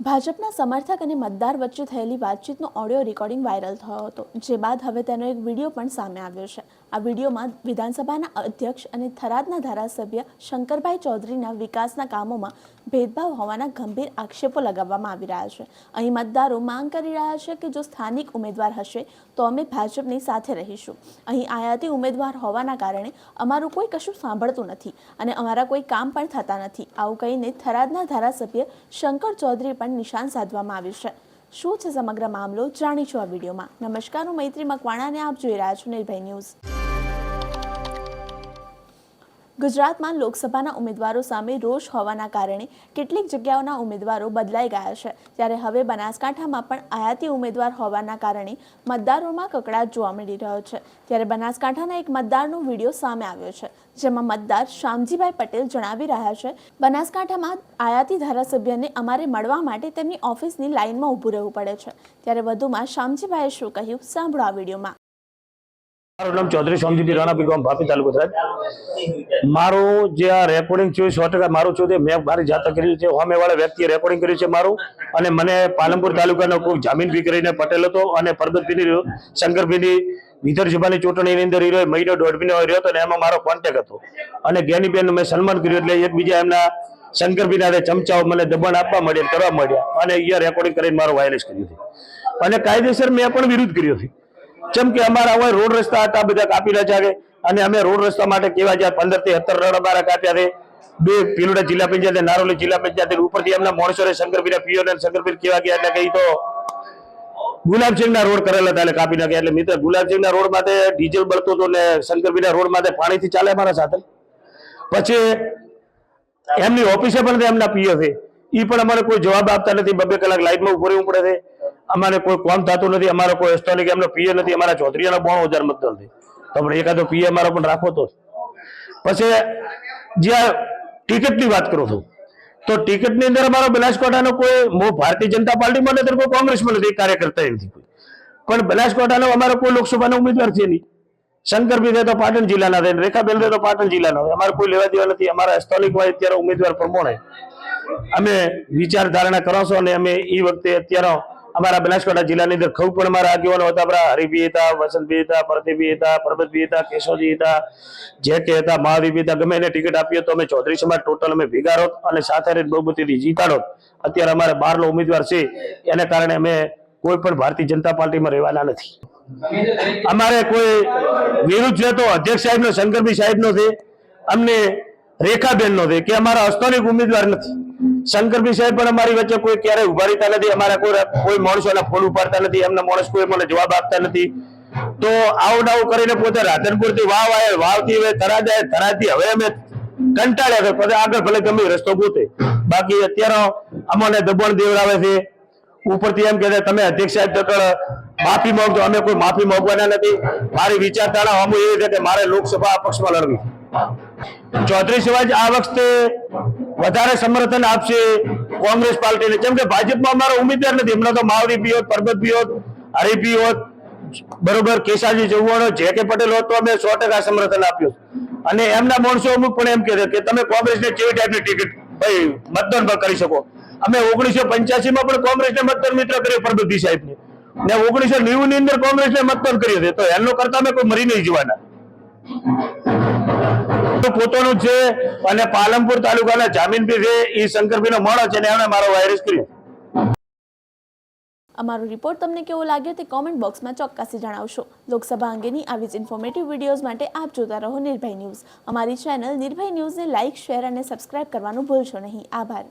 ભાજપના સમર્થક અને મતદાર વચ્ચે થયેલી વાતચીતનો ઓડિયો રેકોર્ડિંગ વાયરલ થયો હતો, જે બાદ હવે તેનો એક વીડિયો પણ સામે આવ્યો છે. આ વિડીયોમાં વિધાનસભાના અધ્યક્ષ અને થરાદના ધારાસભ્ય શંકરભાઈ ચૌધરીના વિકાસના કામોમાં ભેદભાવ હોવાના ગંભીર આક્ષેપો લગાવવામાં આવી રહ્યા છે. અહીં મતદારો માંગ કરી રહ્યા છે કે જો સ્થાનિક ઉમેદવાર હશે, તો અમે ભાજપની સાથે રહીશું. અહીં આયાતી ઉમેદવાર હોવાના કારણે અમારું કોઈ કશું સાંભળતું નથી અને અમારા કોઈ કામ પણ થતા નથી. આવું કહીને થરાદના ધારાસભ્ય શંકર ચૌધરી પણ નિશાન સાધવામાં આવ્યું છે. શું છે સમગ્ર મામલો? જાણીશું આ વિડીયોમાં. નમસ્કાર, હું મૈત્રી મકવાણાને આપ જોઈ રહ્યા છો નિર્ભય ન્યૂઝ. ગુજરાતમાં લોકસભાના ઉમેદવારો સામે રોષ હોવાના કારણે કેટલીક જગ્યાઓના ઉમેદવારો બદલાઈ ગયા છે. ત્યારે હવે બનાસકાંઠામાં પણ આયાતી ઉમેદવાર હોવાના કારણે મતદારોમાં કકડાટ જોવા મળી રહ્યો છે. ત્યારે બનાસકાંઠાના એક મતદારનો વીડિયો સામે આવ્યો છે, જેમાં મતદાર શામજીભાઈ પટેલ જણાવી રહ્યા છે, બનાસકાંઠામાં આયાતી ધારાસભ્યને અમારે મળવા માટે તેમની ઓફિસની લાઇનમાં ઊભું રહેવું પડે છે. ત્યારે વધુમાં શામજીભાઈએ શું કહ્યું? સાંભળો આ વિડીયોમાં. મારું નામ ચૌધરી સોમજીભાઈ રાણાપી ગામ ભાપી તાલુકો ગુજરાત મારું જે આ રેકોર્ડિંગ થયું સો ટકા મારું તે મેં મારી જાતે કર્યું છે. હોમેવાળા વ્યક્તિએ રેકોર્ડિંગ કર્યું છે મારું અને મને પાલનપુર તાલુકાનો કોઈ જામીન બી કરીને પટેલ હતો અને પરબતભીની શંકરભીની વિધાનસભાની ચૂંટણીની અંદર એ મહિનો દોઢ મહિનો રહ્યો હતો અને એમાં મારો કોન્ટેક હતો. અને જ્ઞાનીબેન મેં સન્માન કર્યું એટલે એકબીજા એમના શંકરભાઈના હાથે ચમચાઓ મને દબાણ આપવા મળ્યા, કરવા મળ્યા. અને અહીંયા રેકોર્ડિંગ કરીને મારો વાયરલેસ કર્યું હતું અને કાયદેસર મેં પણ વિરોધ કર્યો છે. જેમ કે અમારા હોય રોડ રસ્તા હતા, બધા કાપી રહ્યા છે. અને અમે રોડ રસ્તા માટે કેવા જ્યાં પંદરથી સત્તર રડ અમારા કાપ્યા છે. બે પિલોડા જિલ્લા પંચાયત નારોલી જિલ્લા પંચાયત ઉપરથી એમના મોણસોરે શંકરપીરા પીઓ ને શંકરપીર કેવા ગયા એટલે કઈ તો ગુલાબસિંહ ના રોડ કરેલા હતા એટલે કાપી નાખ્યા. એટલે મિત્ર ગુલાબસિંહ ના રોડ માટે ડીઝલ બળતું હતો ને શંકરપીરા રોડ માટે પાણીથી ચાલે અમારા સાથે. પછી એમની ઓફિસે પણ એમના પીઓ છે. એ પણ અમારે કોઈ જવાબ આપતા નથી. બબે કલાક લાઈટમાં ઊભો રહેવું પડે છે. અમારે કોઈ કોમ થતું નથી, અમારો કોઈ સ્થાનિક એમનો પીએ નથી, અમારા ચૌધરીયાનો બોણ હજાર મતદાર નથી તો આપણે એકાદો પીએ અમારો પણ રાખો તો પછી જ્યાં ટિકિટની વાત કરું છું, તો ટિકિટની અંદર અમારો બનાસકાંઠાનો કોઈ હું ભારતીય જનતા પાર્ટીમાં નથી કોઈ કોંગ્રેસમાં નથી કાર્યકર્તા નથી કોઈ. પણ બનાસકાંઠાનો અમારો કોઈ લોકસભાનો ઉમેદવાર છે નહીં. શંકરભાઈ તો પાટણ જિલ્લાના થાય રેખાબેન તો પાટણ જિલ્લાના હોય અમારે કોઈ લેવા દેવા નથી, અમારા સ્થાનિક હોય અત્યારે ઉમેદવાર પ્રમાણે. અમે વિચાર ધારણા કરો છો અને અમે એ વખતે અત્યારે અમારા બનાસકાંઠા જિલ્લાની અંદર ખબ પણ અમારા આગેવાનો હતા. આપણા હરિભી હતા, વસંતભી હતા પ્રતિભી હતા પરબતભી હતા, કેશવજી હતા, જે કે હતા મહાવીભી હતા. ગમે એને ટિકિટ આપીએ તો અમે ચૌધરી ટોટલ અમે ભેગા અને સાથે રહીને બહુમતીથી જીતાડો અત્યારે અમારે બહારનો ઉમેદવાર છે. એને કારણે અમે કોઈ પણ ભારતીય જનતા પાર્ટીમાં રહેવાના નથી. અમારે કોઈ વિરુદ્ધ છે તો અધ્યક્ષ સાહેબ નો શંકરભાઈ સાહેબનો છે, અમને રેખાબેનનો છે, કે અમારા હસ્તોનિક ઉમેદવાર નથી. શંકરભાઈ સાહેબ પણ અમારી વચ્ચે કોઈ ક્યારેય ઊભા રહેતા નથી. અમારા કોઈ કોઈ માણસોના ફોન ઉપાડતા નથી. એમના માણસ કોઈ મને જવાબ આપતા નથી. તો આવું ડાવું કરીને પોતે રાધનપુરથી વાવ આવે વાવથી હવે થરાદ આવે થરાદ હવે અમે કંટાળ્યા પછી આગળ ભલે ગમે રસ્તો ગોતે. બાકી અત્યારે અમને દબણ દેવડાવે છે. ઉપરથી એમ કે તમે અધ્યક્ષ સાહેબ આગળ માફી માંગજો અમે કોઈ માફી માંગવાના નથી. મારી વિચારધારા અમુ એવી છે કે મારે લોકસભા પક્ષમાં લડવી ચૌધરી સિવાય આ વખતે વધારે સમર્થન આપશે કોંગ્રેસ પાર્ટીને. કેમ કે ભાજપમાં અમારો ઉમેદવાર નથી. એમના તો માવડી પીઓત પરબત પીઓત હરી પીઓત બરોબર કેશાજી ચૌહાણ જે કે પટેલ હોત તો અમે સો ટકા સમર્થન આપ્યું. અને એમના માણસો અમુક પણ એમ કે તમે કોંગ્રેસને કેવી ટાઈપની ટિકિટ, ભાઈ, મતદાન પર કરી શકો. અમે ઓગણીસો પંચ્યાસી માં પણ કોંગ્રેસને મતદાન મિત્ર કર્યો પરબતજી સાહેબને. ને ઓગણીસો નેવું ની અંદર કોંગ્રેસને મતદાન કર્યું છે તો એનો કરતા અમે કોઈ મરી નહીં જવાના. તો પોતાનું છે અને પાલનપુર તાલુકાના જામીનભી છે એ શંકરભાઈ નો મળો છે ને મારો વાયરસ કર્યો. અમારો રિપોર્ટ તમને કેવો લાગ્યો તે કોમેન્ટ બોક્સમાં ચોક્કસથી જણાવશો. લોકસભા અંગેની આવી જ ઇન્ફોર્મેટિવ વિડીયોઝ માટે આપ જોતા રહો નિર્ભય ન્યૂઝ. અમારી ચેનલ નિર્ભય ન્યૂઝને લાઇક શેર અને સબસ્ક્રાઇબ કરવાનું ભૂલશો નહીં. આભાર.